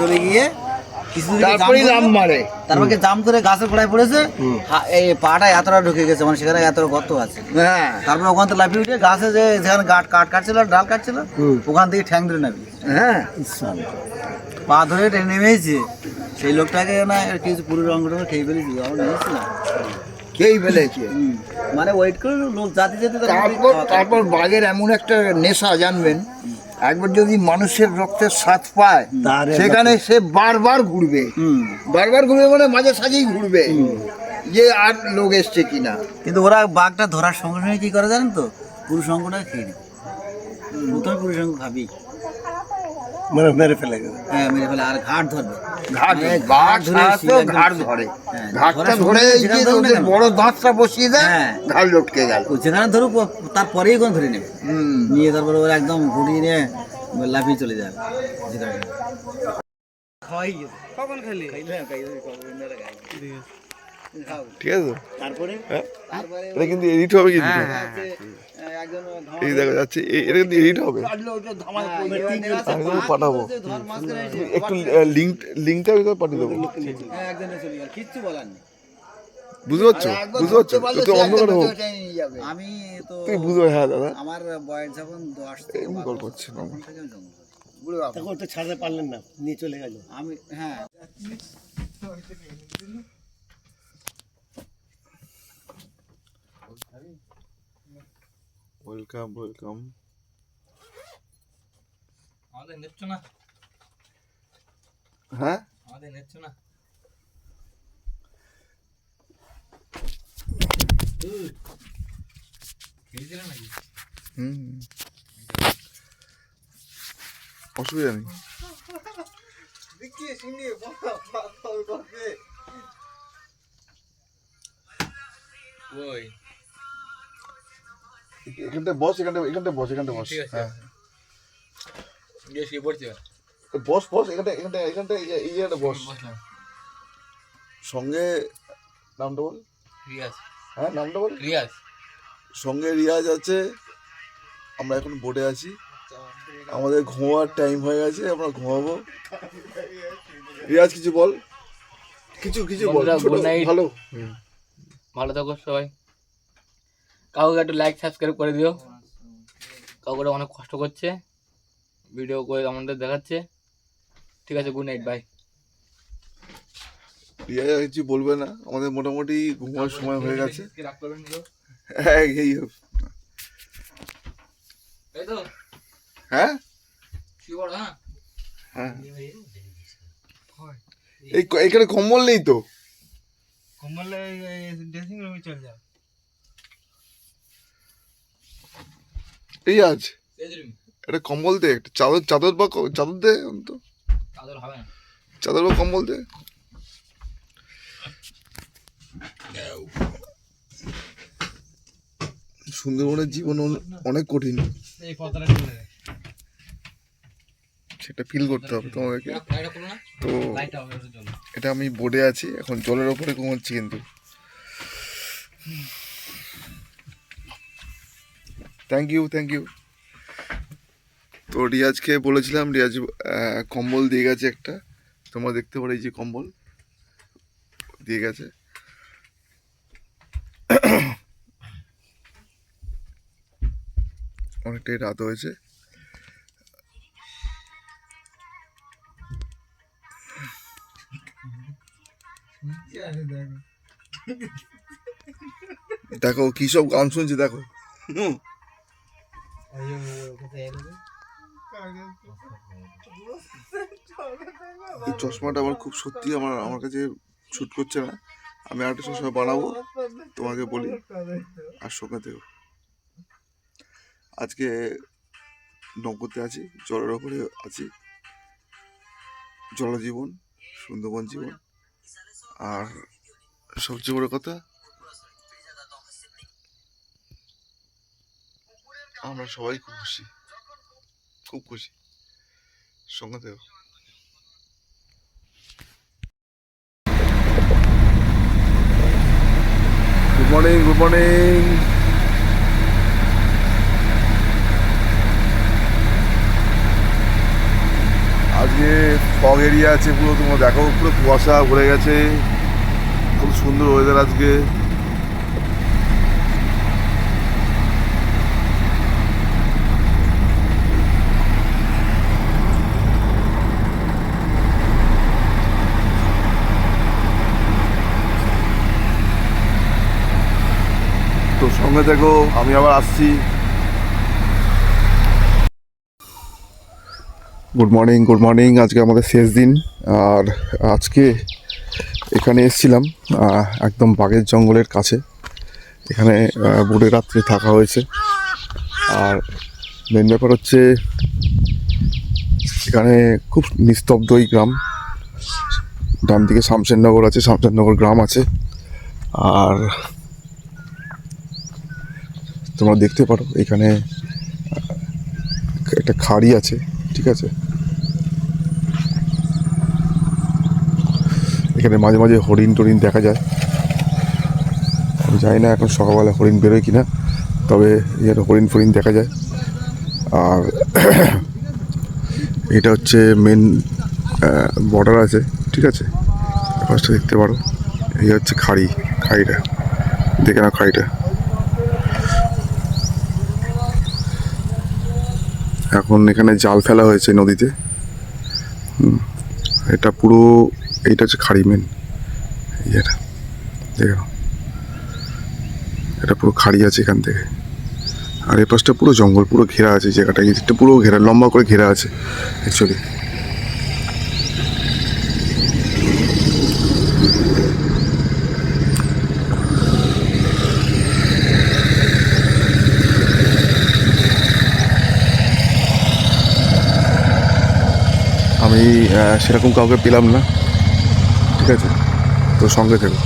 চলে গিয়ে কিছু জাম তারপরেই ধরলো, লাম মারে। তারপরে জাম ধরে গাছের গোড়ায় পড়েছে। এই পাটা এতটা ঢুকে গেছে মানে সেখানে এত গর্ত আছে। হ্যাঁ। তারপরে ওখান থেকে লাফিয়ে উঠে গাছে যে যেখানে গাছ কাঠ কাটছিল ডাল কাটছিল ওখান থেকে ঠ্যাং ধরে নাবি হ্যাঁ। পা ধরে টেনে নেমেছে। সেই লোকটাকে না কিছু পুরো রঙটা খেয়ে ফেলেছি আমরা নিয়েছিলাম। কেই ফেলেছে। মানে ওয়েট করে লোক জাতি যেতে তারপর তারপর বাঘের এমন একটা নেশা জানবেন? একবার যদি মানুষের রক্তের স্বাদ পায় সেখানে সে বারবার ঘুরবে। হুম। বারবার ঘুরবে মানে মাঝে সাঝেই ঘুরবে। যে আর লোক এসছে কিনা। কিন্তু ওরা বাঘটা ধরার সঙ্গে সঙ্গে কি করে জানেন তো? পুরুষ অঙ্গটা খেয়ে প্রথমে পুরুষ অঙ্গ খাবি মানে মেরে ফেলে গেছে। হ্যাঁ মেরে ফেলে আর ঘাট ধরবে। ঘাট তো ঘাট ধরে। হ্যাঁ, ঘাটটা ধরে ধরুক ওদের বড় দাঁতটা বসিয়ে দেয় হ্যাঁ। ঘাট লটকে গেল। যেখানে ধরুক তারপরেই কোন ধরে নেবে। নিয়ে তারপরে ওরা একদম ঘুরিয়ে নিয়ে লাফিয়ে চলে যাবে যেখানে কখন খেলি ঠিক আছে। তারপরে? হ্যাঁ। তারপরে কিন্তু এডিট হবে কিন্তু। হচ্ছে, আহ, একজন ধামা- এই দেখা যাচ্ছে এটা কিন্তু এডিট হবে। হ্যাঁ, পাঠাবো। একটু লিঙ্ক লিঙ্কটা পাঠিয়ে দেবো। হ্যাঁ, কিচ্ছু বলার নেই। বুঝতে পারছ? বুঝতে পারছ? তো হোক। আমি তো তুই বুঝবে হ্যাঁ দাদা। আমার বয়স যখন দশ এমনি গল্প হচ্ছে। তখন তো ছাড়তে পারলেন না নিয়ে চলে গেল। আমি হ্যাঁ। ওয়েলকাম ওয়েলকাম আমাদের নিচ্ছ না হ্যাঁ আমাদের নিচ্ছ না খেয়েছিলে নাকি হুম অসুবিধা নেই ওই এখানটা বস এখানটা এখানটা বস এখানটা বস। হ্যাঁ। গিয়ে শুয়ে বস বস এখানটা এখানটা এখানটা এই জায়গাটা বস। সঙ্গে নামটা বল। রিয়াজ। হ্যাঁ নামটা বল। রিয়াজ। সঙ্গে রিয়াজ আছে। আমরা এখন বোটে আছি। আমাদের ঘুমার টাইম হয়ে গেছে আমরা ঘুমাবো। রিয়াজ কিছু বল। কিছু কিছু বল। ভালো। ভালো থাকো সবাই। কাউকে একটু লাইক সাবস্ক্রাইব করে দিও। কাউকে অনেক কষ্ট করছে। ভিডিও করে আমাদের দেখাচ্ছে। ঠিক আছে গুড নাইট বাই আর কিছু বলবে না। আমাদের মোটামুটি ঘুমার সময় হয়ে গেছে। হ্যাঁ এই এই তো। হ্যাঁ? হ্যাঁ? হ্যাঁ। এই এখানে কম্বল নেই তো? কমলে ড্রেসিং রুমে চলে যাও। এই আজ। একটা কম্বল দে একটা চাদর চাদর বা চাদর দে অন্তত। চাদর বা কম্বল দে। সুন্দরবনের জীবন অনেক কঠিন। সেটা ফিল করতে হবে তোমাদেরকে। তো এটা আমি বোর্ডে আছি এখন জলের ওপরে ঘুমাচ্ছি কিন্তু। থ্যাংক ইউ থ্যাংক ইউ তো রিয়াজকে বলেছিলাম, রিয়াজ কম্বল দিয়ে গেছে একটা। তোমরা দেখতে পারো এই যে কম্বল দিয়ে গেছে। অনেকটাই রাত হয়েছে। দেখো, কি সব গান শুনছি, দেখো। এই চশমাটা আমার খুব সত্যি আমার আমার কাছে শুট করছে না। আমি আরেকটা চশমা বানাবো, তোমাকে বলি। আর সঙ্গে দেবো আজকে নগদে আছি, জলের ওপরে আছি। জলজীবন, সুন্দরবন জীবন। আর সবচেয়ে বড় কথা আমরা সবাই খুব খুশি। খুব খুশি। সঙ্গে দেব গুড মর্নিং গুড মর্নিং আজকে ফগ এরিয়া আছে পুরো, তোমরা দেখো, পুরো কুয়াশা ভরে গেছে। খুব সুন্দর ওয়েদার আজকে। তো সঙ্গে দেখো আমি আবার আসছি। গুড মর্নিং গুড মর্নিং আজকে আমাদের শেষ দিন। আর আজকে এখানে এসেছিলাম একদম বাঘের জঙ্গলের কাছে। এখানে বোটে রাত্রে থাকা হয়েছে। আর মেন ব্যাপার হচ্ছে, এখানে খুব নিস্তব্ধ এই গ্রাম। ডান দিকে শামশেরনগর আছে শামশেরনগর গ্রাম আছে। আর তোমরা দেখতে পারো, এখানে একটা খাড়ি আছে, ঠিক আছে? এখানে মাঝে মাঝে হরিণ টরিণ দেখা যায়। আমি জানি না এখন সকালবেলা হরিণ বেরোয় কিনা, তবে এখানে হরিণ ফরিণ দেখা যায়। আর এটা হচ্ছে মেন বর্ডার আছে, ঠিক আছে? ফার্স্টে দেখতে পারো, এই হচ্ছে খাড়ি, খাড়িটা। দেখে নাও খাড়িটা। এখন এখানে জাল ফেলা হয়েছে নদীতে। এটা পুরো, এইটা হচ্ছে খাড়ি মেন এটা পুরো খাড়ি আছে এখান থেকে। আর এ পাশটা পুরো জঙ্গল, পুরো ঘেরা আছে জায়গাটা পুরো ঘেরা, লম্বা করে ঘেরা আছে অ্যাকচুয়ালি আমি সেরকম কাউকে পেলাম না। ঠিক আছে? তো সঙ্গে থেকো।